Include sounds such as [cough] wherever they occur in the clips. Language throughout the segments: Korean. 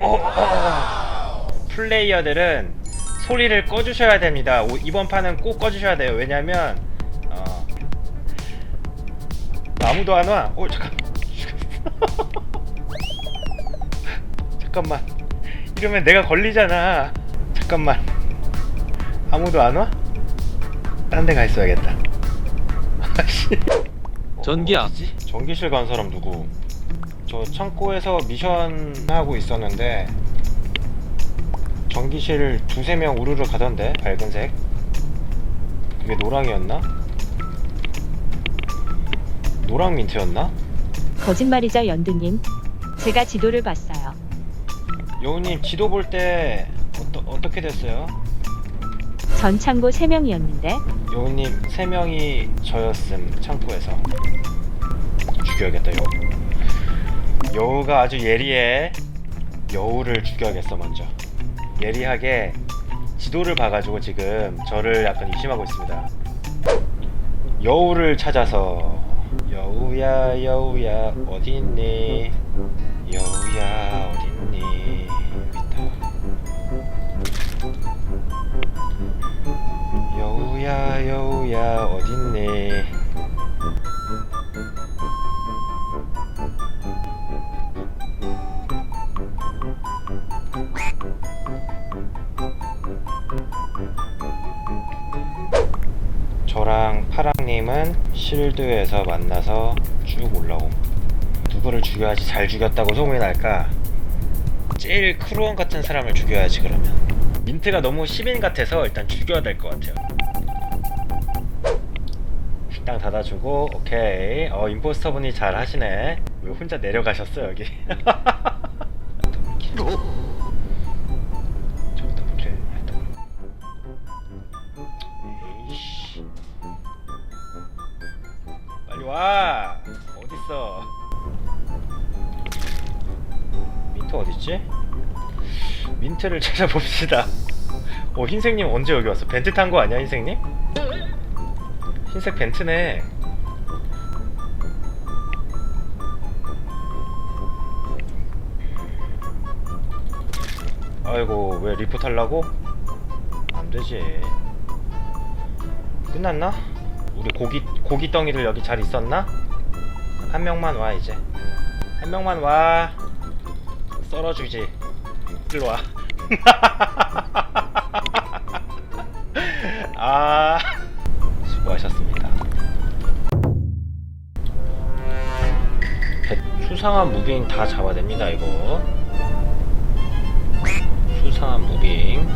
오, 어, 어. 플레이어들은 소리를 꺼주셔야 됩니다. 오, 이번 판은 꼭 꺼주셔야 돼요. 왜냐면 어, 아무도 안 와. 오 잠깐. [laughs] 잠깐만. 이러면 내가 걸리잖아. 잠깐만. 아무도 안 와? 딴 데 가 있어야겠다. [laughs] 아씨. 전기야. 전기실 간 사람 누구? 저 창고에서 미션 하고 있었는데 전기실 두세 명 우르르 가던데 밝은색 그게 노랑이었나? 노랑 민트였나? 거짓말이죠, 연두님. 제가 지도를 봤어요. 여우님 지도 볼 때 어떠, 어떻게 됐어요? 전 창고 3명이었는데 여우님 세 명이 저였음 창고에서 죽여야겠다 여우 여우가 아주 예리해. 여우를 죽여야겠어 먼저. 예리하게 지도를 봐가지고 지금 저를 약간 의심하고 있습니다. 여우를 찾아서. 여우야 여우야 어딨니? 여우야 있다 여우야 여우야 어딨니 저랑 파랑님은 실드에서 만나서 쭉 올라옴 누구를 죽여야지 잘 죽였다고 소문이 날까 제일 크루원 같은 사람을 죽여야지 그러면 민트가 너무 시민 같아서 일단 죽여야 될 것 같아요. 식당 닫아주고 오케이. 어 임포스터 분이 잘 하시네. 왜 혼자 내려가셨어 여기? [laughs] 어딨어? 민트 어딨지? 민트를 [laughs] 찾아봅시다. 어 흰색님 언제 여기 왔어? 벤트 탄 거 아니야 흰색님? 흰색 벤트네. 아이고 왜 리포트 하려고? 안 되지. 끝났나? 우리 고기 고기 덩이들 여기 잘 있었나? 한 명만 와 이제. 한 명만 와. 썰어주지. 일로 와. [laughs] 아, 수고하셨습니다. 배- 수상한 무빙 다 잡아냅니다, 이거. 수상한 무빙.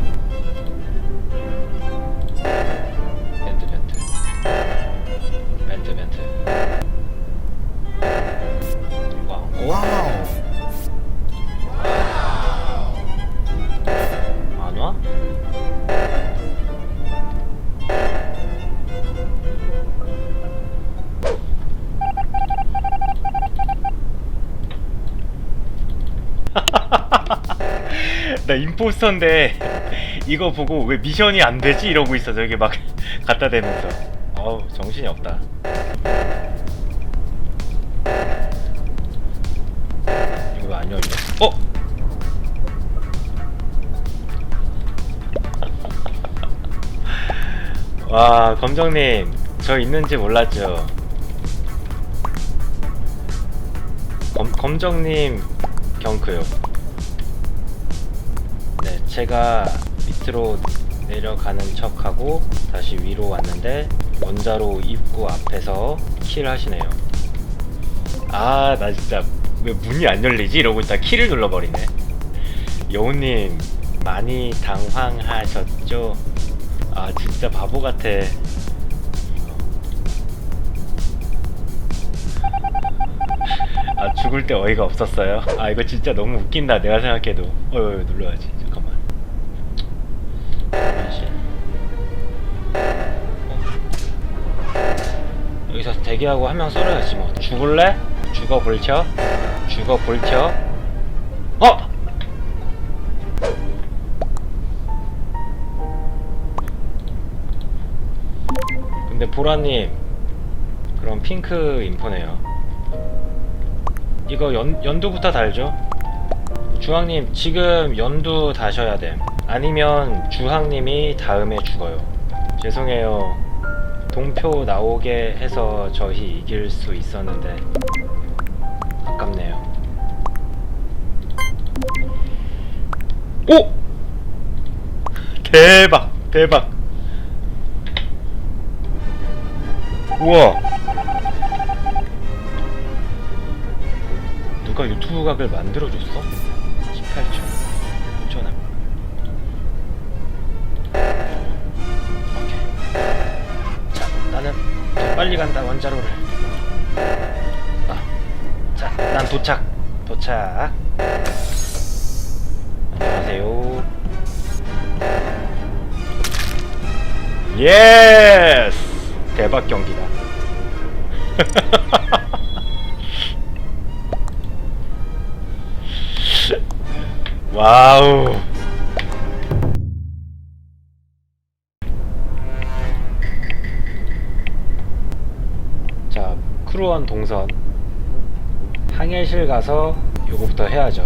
나 임포스터인데 이거 보고 왜 미션이 안 되지? 이러고 있어 저기 막 [laughs] 갖다 대면서. 어우 정신이 없다. 이거 왜 안 열려? 어? [laughs] 와 검정님. 저 있는지 몰랐죠? 검, 검정님 경크요. 네 제가 밑으로 내려가는 척하고 다시 위로 왔는데 원자로 입구 앞에서 킬 하시네요 아 나 진짜 왜 문이 안 열리지 이러고 있다 키를 눌러버리네 여우님 많이 당황하셨죠? 아 진짜 바보 같아. 아 죽을 때 어이가 없었어요. 아 이거 진짜 너무 웃긴다. 내가 생각해도. 어, 어 눌러야지. 잠깐만. 여기서 대기하고 한 명 썰어야지 뭐. 죽을래? 죽어 볼쳐? 죽어 볼쳐? 어? 근데 보라님 그럼 핑크 인포네요 이거 연, 연두부터 달죠 주황님 지금 연두 다셔야 돼. 아니면 주황님이 다음에 죽어요. 죄송해요. 동표 나오게 해서 저희 이길 수 있었는데 아깝네요. 오! 대박! 대박! 우와! 누가 유튜브 각을 만들어줬어? 18초 5천 빨리 간다 원자로를. 아, 자 난 도착. 도착. 안녕하세요. 예스! 대박 경기다. [laughs] 와우. 크루원 동선. 항해실 가서 요거부터 해야죠.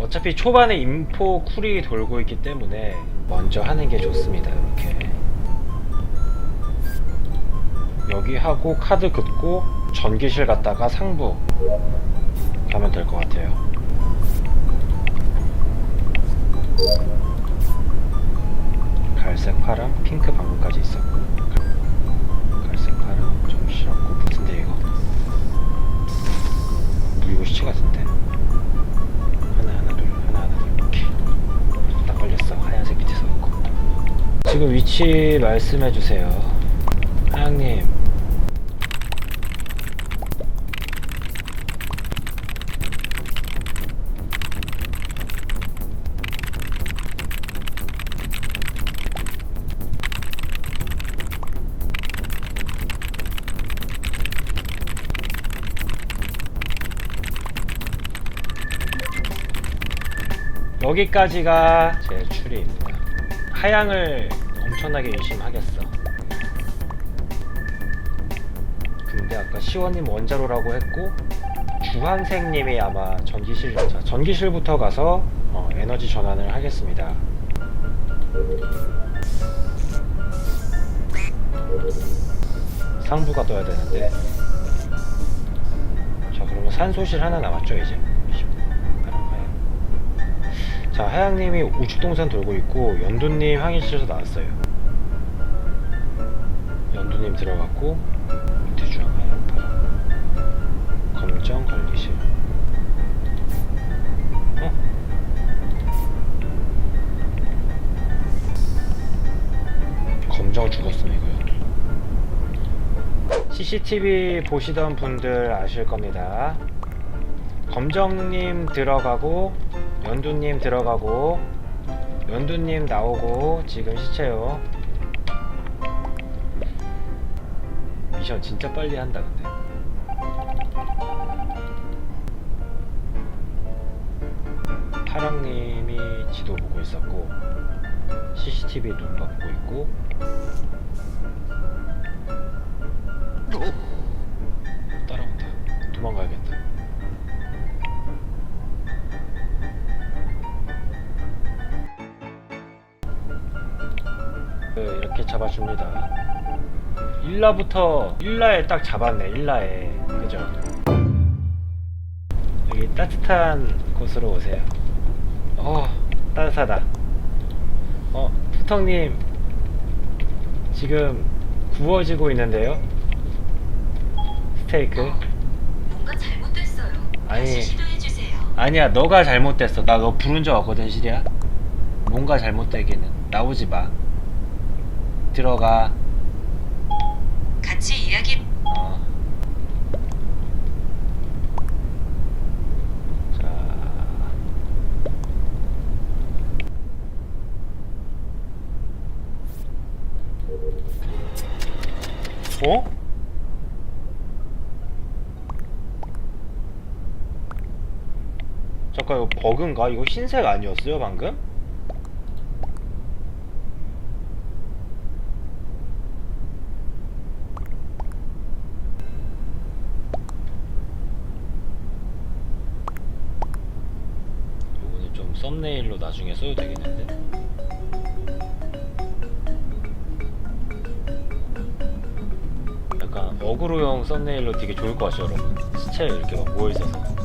어차피 초반에 인포 쿨이 돌고 있기 때문에 먼저 하는 게 좋습니다. 이렇게. 여기 하고 카드 긋고 전기실 갔다가 상부 가면 될 것 같아요. 지금 위치 말씀해 주세요 하양님 여기까지가 제 추리입니다. 하양을 엄청나게 의심하겠어. 근데 아까 시원님 원자로라고 했고 주한생님이 아마 전기실 자, 전기실부터 가서 어, 에너지 전환을 하겠습니다. 상부가 떠야 되는데 자 그러면 산소실 하나 남았죠 이제. 자 하양님이 우측동산 돌고 있고 연두님 항해실에서 나왔어요 연두님 들어갔고 밑에 주황 하양 파랑 검정 관리실 어? 검정 죽었으면 이거요 CCTV 보시던 분들 아실 겁니다. 검정님 들어가고 연두님 들어가고 연두님 나오고 지금 시체요. 미션 진짜 빨리 한다 근데. 파랑님이 지도 보고 있었고 CCTV 누가 보고 있고 그, 이렇게 잡아줍니다. 일라부터 일라에 딱 잡았네. 일라에 그죠? 여기 따뜻한 곳으로 오세요. 어 따뜻하다. 어 푸텅님 지금 구워지고 있는데요. 스테이크. 뭔가 잘못됐어요. 아니. 아니야, 너가 잘못됐어. 나 너 부른 적 없거든, 시리야. 뭔가 잘못되기는 나오지 마. 들어가. 같이 이야기. 어. 자. 어? 잠깐 이거 버그인가? 이거 흰색 아니었어요 방금? 이거 좀 썸네일로 나중에 써도 되겠는데? 약간 어그로형 썸네일로 되게 좋을 것 같죠 여러분? 시체 이렇게 막 모여있어서